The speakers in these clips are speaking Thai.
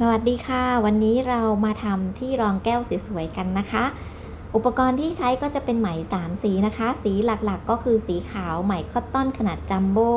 สวัสดีค่ะ วันนี้เรามาทำที่รองแก้วสวยๆกันนะคะ อุปกรณ์ที่ใช้ก็จะเป็นไหม 3 สีนะคะ สีหลักๆก็คือสีขาวไหมคอตตอนขนาดจัมโบ้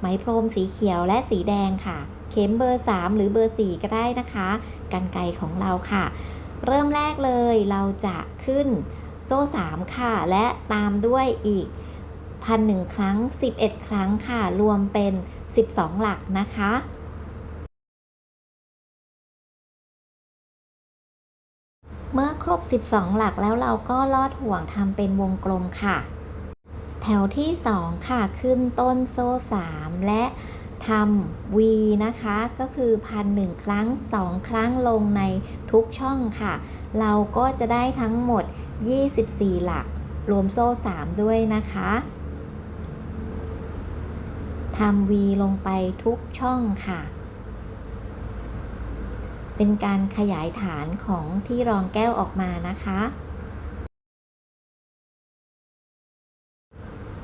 ไหมพรมสีเขียวและสีแดงค่ะ เข็มเบอร์ 3 หรือเบอร์ 4 ก็ได้นะคะกันไกของเราค่ะ เริ่มแรกเลยเราจะขึ้นโซ่ 3 ค่ะ และตามด้วยอีกพันหนึ่งครั้ง 11 ครั้งค่ะ รวมเป็น 12 หลักนะคะ เมื่อครบ 12 หลักแล้วเราก็ลอดห่วงทำเป็นวงกลมค่ะ แถวที่ 2 ค่ะ ขึ้นต้นโซ่ 3 และทำ V นะคะ ก็คือพันหนึ่งครั้ง 2 ครั้งลงในทุกช่องค่ะ เราก็จะได้ทั้งหมด 24 หลัก รวมโซ่ 3 ด้วยนะคะทำ V ลงไปทุกช่องค่ะ เป็นการขยายฐานของที่รองแก้วออกมานะคะ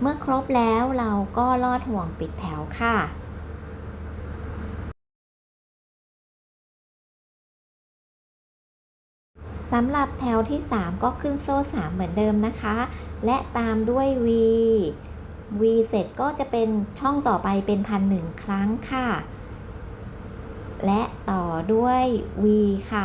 เมื่อครบแล้วเราก็ลอดห่วงปิดแถวค่ะสำหรับแถวที่ 3 ก็ขึ้นโซ่ 3 เหมือนเดิมนะคะ และตามด้วย V V เสร็จก็จะเป็นช่องต่อไปเป็นพันหนึ่งครั้งค่ะ และต่อด้วย V ค่ะ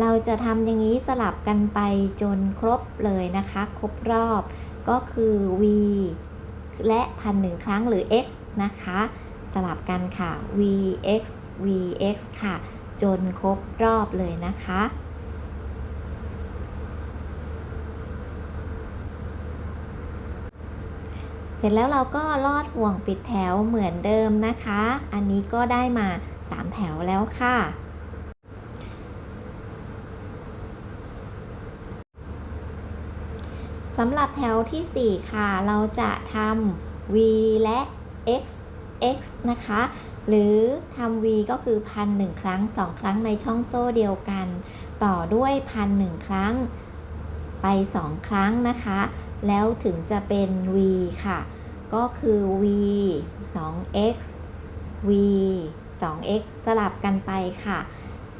เราจะทำอย่างนี้สลับกันไปจนครบเลยนะคะ ครบรอบก็คือ V และพันหนึ่งครั้งหรือ x นะคะ สลับกันค่ะ vx vx ค่ะ จนครบรอบเลยนะคะ สร็จแล้วเราก็ลอดห่วงปิดแถวเหมือนเดิมนะคะ อันนี้ก็ได้มา 3 แถวแล้วค่ะ สำหรับแถวทีสี่ 4 ค่ะ เราจะทำ v และ x x นะคะ หรือทำ v ก็คือพันหนึ่งครั้ง 2 ครั้งในช่องโซ่เดียวกัน ต่อด้วยพันหนึ่งครั้ง ไป 2 ครั้งนะคะ แล้วถึงจะเป็น v ค่ะ ก็คือ v 2x v 2x สลับกันไปค่ะ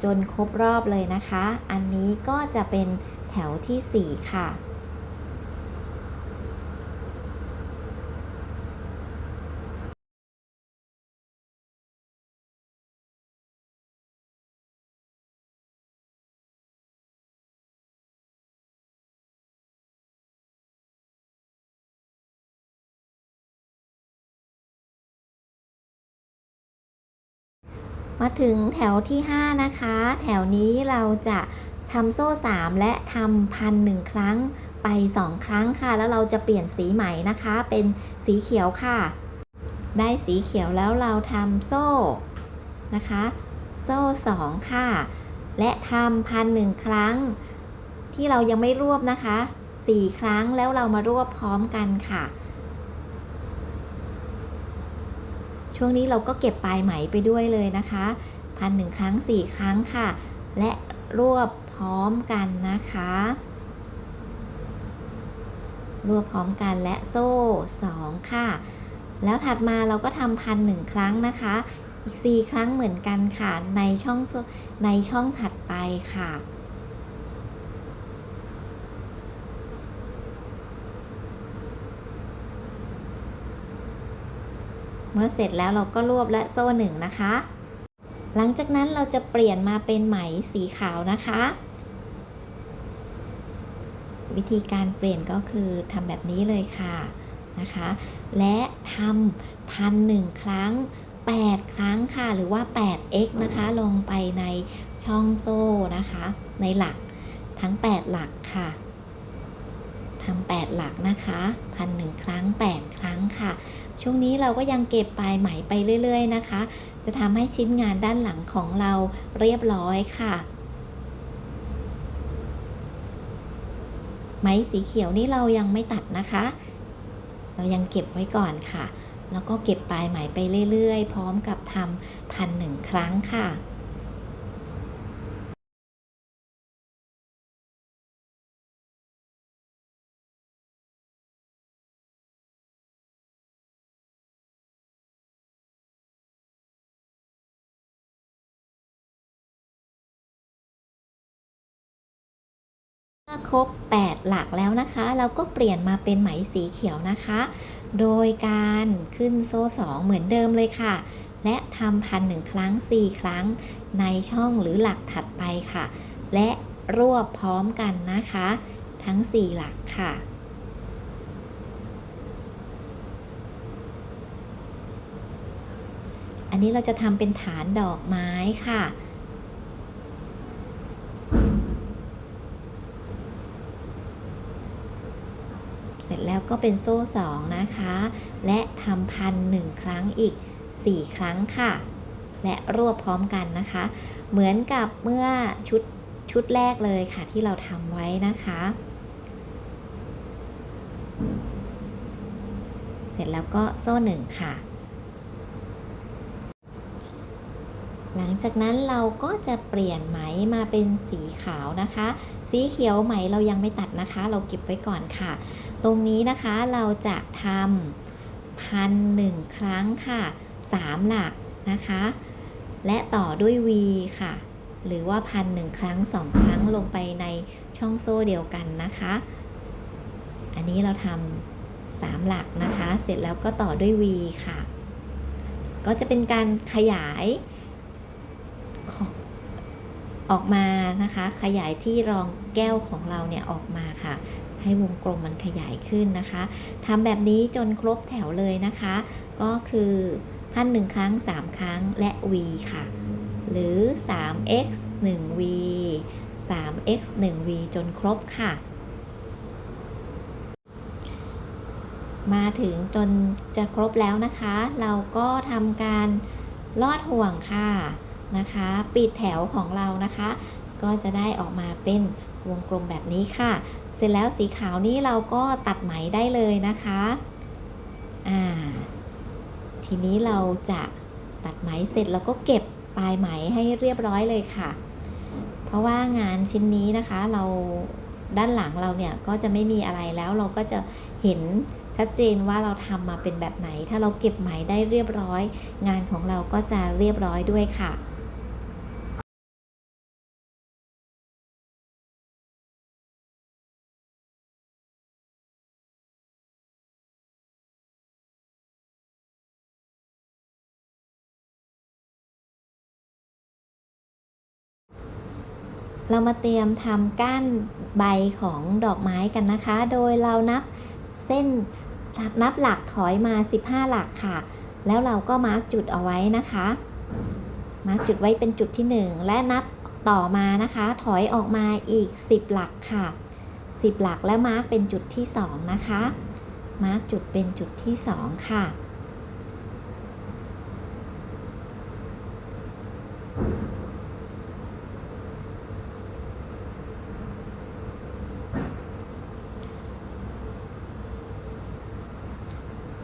จนครบรอบเลยนะคะ อันนี้ก็จะเป็นแถวที่ 4 ค่ะ มาถึงแถวที่ 5 นะคะ แถวนี้เราจะทำโซ่ 3 และทำพันหนึ่งครั้งไป 2 ครั้งค่ะ แล้วเราจะเปลี่ยนสีใหม่นะคะ เป็นสีเขียวค่ะ ได้สีเขียวแล้วเราทำโซ่นะคะ โซ่ 2 ค่ะ และทำพันหนึ่งครั้ง ที่เรายังไม่รวบนะคะ 4 ครั้งแล้วเรามารวบพร้อมกันค่ะ ช่วงนี้เราก็เก็บปลายไหมไปด้วยเลยนะคะพันหนึ่งครั้ง 4 ครั้งค่ะ และรวบพร้อมกันนะคะ รวบพร้อมกันและโซ่ 2 ค่ะ แล้วถัดมาเราก็ทำพันหนึ่งครั้งนะคะ อีก 4 ครั้งเหมือนกันค่ะ ในช่องในช่องถัดไปค่ะ เมื่อเสร็จแล้วเราก็รวบและโซ่หนึ่งนะคะ หลังจากนั้นเราจะเปลี่ยนมาเป็นไหมสีขาวนะคะ วิธีการเปลี่ยนก็คือทำแบบนี้เลยค่ะนะคะ และทำพันหนึ่งครั้ง 8 ครั้งค่ะ หรือว่า 8x นะคะ ลงไปในช่องโซ่นะคะ ในหลักทั้ง 8 หลักค่ะ ทำ8หลักนะคะพันหนึ่งครั้ง 8 ครั้งค่ะ ช่วงนี้เราก็ยังเก็บปลายไหมไปเรื่อย ๆ นะคะ จะทำให้ชิ้นงานด้านหลังของเราเรียบร้อยค่ะไหมสีเขียวนี่เรายังไม่ตัดนะคะ เรายังเก็บไว้ก่อนค่ะ แล้วก็เก็บปลายไหมไปเรื่อย ๆ พร้อมกับทำพันหนึ่งครั้งค่ะ รบ 8 หลักแล้วนะคะ เราก็เปลี่ยนมาเป็นไหมสีเขียวนะคะ โดยการขึ้นโซ่ 2 เหมือนเดิมเลยค่ะ และทำพันหนึ่งครั้ง 4 ครั้งในช่องหรือหลักถัดไปค่ะ และรวบพร้อมกันนะคะ ทั้ง 4 หลักค่ะอันนี้เราจะทำเป็นฐานดอกไม้ค่ะ เสร็จแล้ว ก็เป็นโซ่สองนะคะ และทำพันหนึ่งครั้งอีก 4 ครั้งค่ะ และรวบพร้อมกันนะคะ เหมือนกับเมื่อชุดชุดแรกเลยค่ะที่เราทำไว้นะคะ เสร็จแล้วก็โซ่หนึ่งค่ะ หลังจากนั้นเราก็จะเปลี่ยนไหมมาเป็นสีขาวนะคะ สีเขียวไหมเรายังไม่ตัดนะคะ เราเก็บไว้ก่อนค่ะ ตรงนี้นะคะเราจะทำพันหนึ่งครั้งค่ะสามหลักนะคะ และต่อด้วย V ค่ะ หรือว่าพันหนึ่งครั้งสองครั้งลงไปในช่องโซ่เดียวกันนะคะ อันนี้เราทำสามหลักนะคะ เสร็จแล้วก็ต่อด้วย V ค่ะ ก็จะเป็นการขยายของ ออกมานะคะ ขยายที่รองแก้วของเราเนี่ยออกมาค่ะ ให้วงกลมมันขยายขึ้นนะคะทำแบบนี้จนครบแถวเลยนะคะ ก็คือพันหนึ่งครั้ง 3 ครั้งและ v ค่ะ หรือ 3x 1 v 3x 1 v จนครบค่ะ มาถึงจนจะครบแล้วนะคะ เราก็ทำการลอดห่วงค่ะ นะคะ ปิดแถวของเรานะคะ ก็จะได้ออกมาเป็นวงกลมแบบนี้ค่ะ เสร็จแล้วสีขาวนี้เราก็ตัดไหมได้เลยนะคะอ่าทีนี้เราจะตัดไหมเสร็จแล้วก็เก็บปลายไหมให้เรียบร้อยเลยค่ะ เพราะว่างานชิ้นนี้นะคะเราด้านหลังเราเนี่ยก็จะไม่มีอะไรแล้วเราก็จะเห็นชัดเจนว่าเราทำมาเป็นแบบไหน ถ้าเราเก็บไหมได้เรียบร้อย งานของเราก็จะเรียบร้อยด้วยค่ะ เรามาเตรียมทำก้านใบของดอกไม้กันนะคะ โดยเรานับเส้นนับหลักถอยมา 15 หลักค่ะ แล้วเราก็มาร์กจุดเอาไว้นะคะ มาร์กจุดไว้เป็นจุดที่ 1 และนับต่อมานะคะ ถอยออกมาอีก 10 หลักค่ะ 10 หลักแล้วมาร์กเป็นจุดที่ 2 นะคะ มาร์กจุดเป็นจุดที่ 2 ค่ะ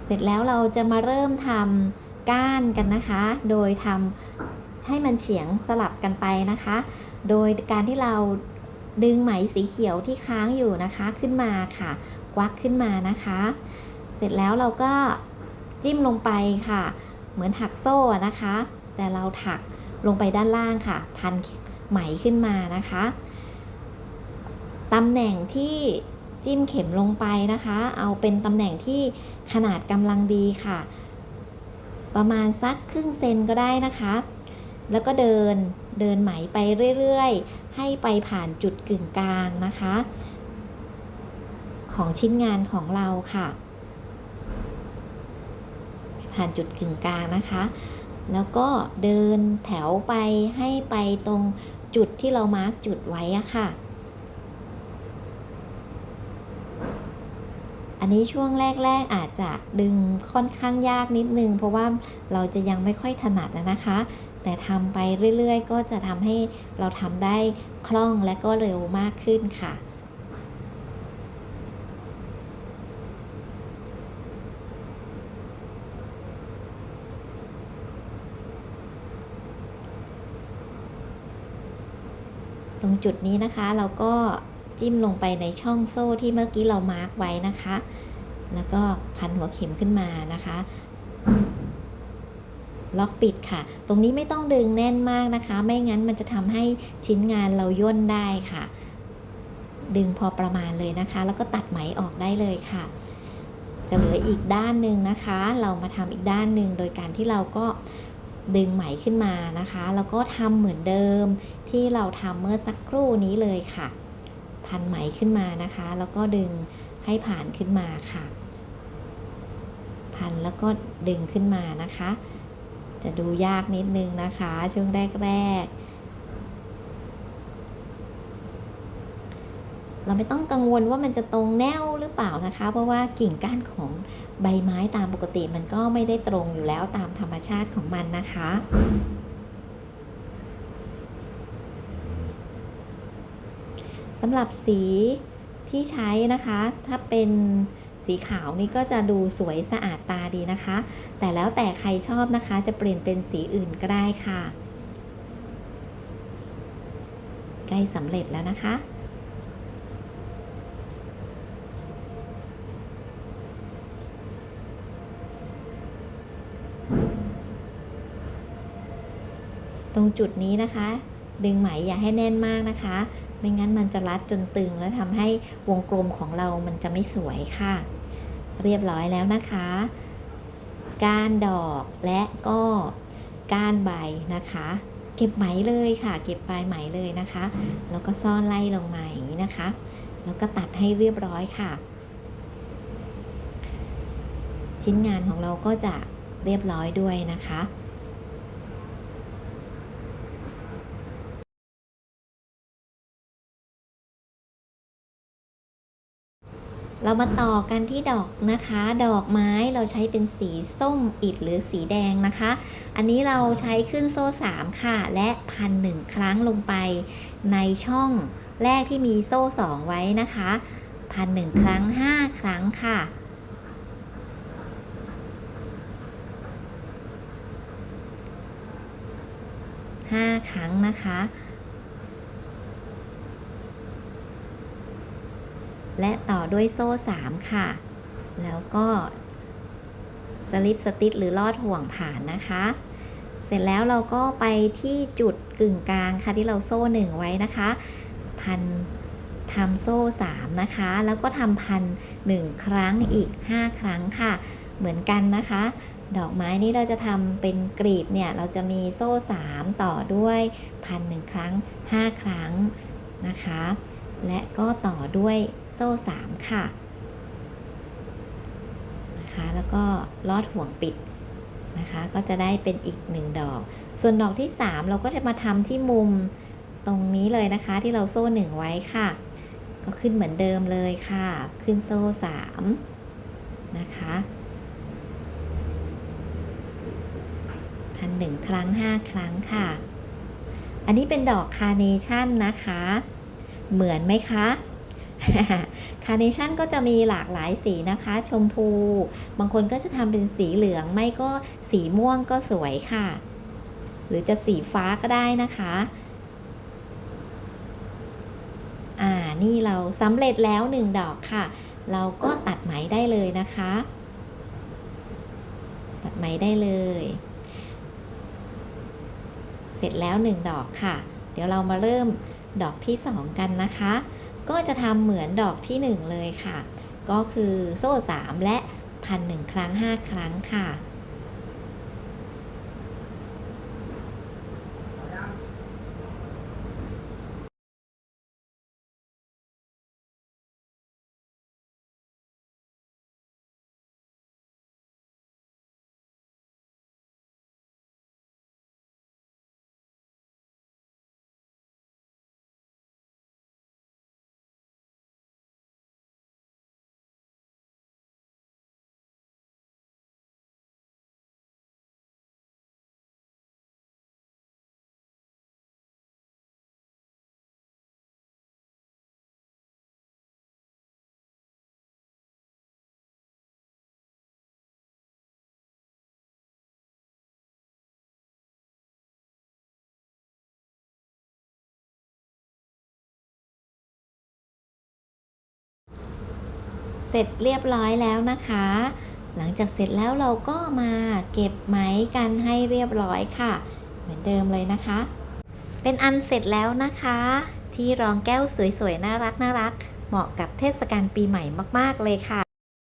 เสร็จแล้วเราจะมาเริ่มทำก้านกันนะคะ โดยทำให้มันเฉียงสลับกันไปนะคะ โดยการที่เราดึงไหมสีเขียวที่ค้างอยู่นะคะขึ้นมาค่ะควักขึ้นมานะคะ เสร็จแล้วเราก็จิ้มลงไปค่ะ เหมือนถักโซ่นะคะ แต่เราถักลงไปด้านล่างค่ะ พันไหมขึ้นมานะคะตำแหน่งที่ จิ้มเข็มลงไปนะคะ เอาเป็นตำแหน่งที่ขนาดกำลังดีค่ะ ประมาณสักครึ่งเซนก็ได้นะคะ แล้วก็เดินเดินไหมไปเรื่อยๆ ให้ไปผ่านจุดกึ่งกลางนะคะ ของชิ้นงานของเราค่ะ ผ่านจุดกึ่งกลางนะคะ แล้วก็เดินแถวไปให้ไปตรงจุดที่เรามาร์กจุดไว้อะค่ะ อันนี้ช่วงแรก ๆอาจจะดึงค่อนข้างยากนิดนึง เพราะว่าเราจะยังไม่ค่อยถนัดนะคะ แต่ทำไปเรื่อยๆ ก็จะทำให้เราทำได้คล่องและก็เร็วมากขึ้นค่ะตรงจุดนี้นะคะเราก็ จิ้มลงไปในช่องโซ่ที่เมื่อกี้เรามาร์กไว้นะคะ แล้วก็พันหัวเข็มขึ้นมานะคะ ล็อกปิดค่ะ ตรงนี้ไม่ต้องดึงแน่นมากนะคะ ไม่งั้นมันจะทำให้ชิ้นงานเราย่นได้ค่ะ ดึงพอประมาณเลยนะคะ แล้วก็ตัดไหมออกได้เลยค่ะ จะเหลืออีกด้านหนึ่งนะคะ เรามาทำอีกด้านหนึ่งโดยการที่เราก็ดึงไหมขึ้นมานะคะ แล้วก็ทำเหมือนเดิมที่เราทำเมื่อสักครู่นี้เลยค่ะ พันไหมขึ้นมานะคะ แล้วก็ดึงให้ผ่านขึ้นมาค่ะ พันแล้วก็ดึงขึ้นมานะคะ จะดูยากนิดนึงนะคะ ช่วงแรกๆ เราไม่ต้องกังวลว่ามันจะตรงแนวหรือเปล่านะคะ เพราะว่ากิ่งก้านของใบไม้ตามปกติมันก็ไม่ได้ตรงอยู่แล้วตามธรรมชาติของมันนะคะ สำหรับสีที่ใช้นะคะ ถ้าเป็นสีขาวนี่ก็จะดูสวยสะอาดตาดีนะคะ แต่แล้วแต่ใครชอบนะคะ จะเปลี่ยนเป็นสีอื่นก็ได้ค่ะ ใกล้สำเร็จแล้วนะคะตรงจุดนี้นะคะ ดึงไหมอย่าให้แน่นมากนะคะ ไม่งั้นมันจะรัดจนตึง แล้วทำให้วงกลมของเรามันจะไม่สวยค่ะ เรียบร้อยแล้วนะคะ ก้านดอกและก็ก้านใบนะคะ เก็บไหมเลยค่ะ เก็บปลายไหมเลยนะคะ แล้วก็ซ่อนไล่ลงมาอย่างนี้นะคะ แล้วก็ตัดให้เรียบร้อยค่ะ ชิ้นงานของเราก็จะเรียบร้อยด้วยนะคะ เรามาต่อกันที่ดอกนะคะ ดอกไม้เราใช้เป็นสีส้มอิดหรือสีแดงนะคะ อันนี้เราใช้ขึ้นโซ่ 3 ค่ะ และพันหนึ่งครั้งลงไป ในช่องแรกที่มีโซ่ 2 ไว้นะคะพันหนึ่งครั้ง 5 ครั้งค่ะ 5 ครั้งนะคะ และต่อด้วยโซ่ 3 ค่ะ แล้วก็สลิปสติชหรือลอดห่วงผ่านนะคะ เสร็จแล้วเราก็ไปที่จุดกึ่งกลางค่ะที่เราโซ่ 1 ไว้นะคะ พันทำโซ่ 3 นะคะ แล้วก็ทำพัน1ครั้งอีก 5 ครั้งค่ะ เหมือนกันนะคะ ดอกไม้นี้เราจะทำเป็นกรีบเนี่ย เราจะมีโซ่ 3 ต่อด้วยพันหนึ่งครั้ง 5 ครั้งนะคะ และก็ต่อด้วยโซ่ 3 ค่ะนะคะ แล้วก็ลอดห่วงปิดนะคะ ก็จะได้เป็นอีก 1 ดอก ส่วนดอกที่ 3 เราก็จะมาทำที่มุมตรงนี้เลยนะคะ ที่เราโซ่ 1 ไว้ค่ะ ก็ขึ้นเหมือนเดิมเลยค่ะ ขึ้นโซ่ 3 นะคะพันหนึ่งครั้ง 5 ครั้งค่ะ อันนี้เป็นดอกคาร์เนชั่นนะคะ เหมือนไหมคะคาร์เนชั่นก็จะมีหลากหลายสีนะคะ ชมพู บางคนก็จะทำเป็นสีเหลืองไม่ก็สีม่วงก็สวยค่ะ หรือจะสีฟ้าก็ได้นะคะ อ่า นี่เราสำเร็จแล้วหนึ่งดอกค่ะ เราก็ตัดไหมได้เลยนะคะ ตัดไหมได้เลย เสร็จแล้วหนึ่งดอกค่ะ เดี๋ยวเรามาเริ่ม ดอกที่ 2 กันนะคะ ก็จะทำเหมือนดอกที่ 1 เลยค่ะ ก็คือโซ่ 3 และพันหนึ่งครั้ง 5 ครั้งค่ะ เสร็จเรียบร้อยแล้วนะคะ หลังจากเสร็จแล้วเราก็มาเก็บไหมกันให้เรียบร้อยค่ะ เหมือนเดิมเลยนะคะ เป็นอันเสร็จแล้วนะคะ ที่รองแก้วสวยๆน่ารักน่ารักเหมาะกับเทศกาลปีใหม่มากๆเลยค่ะ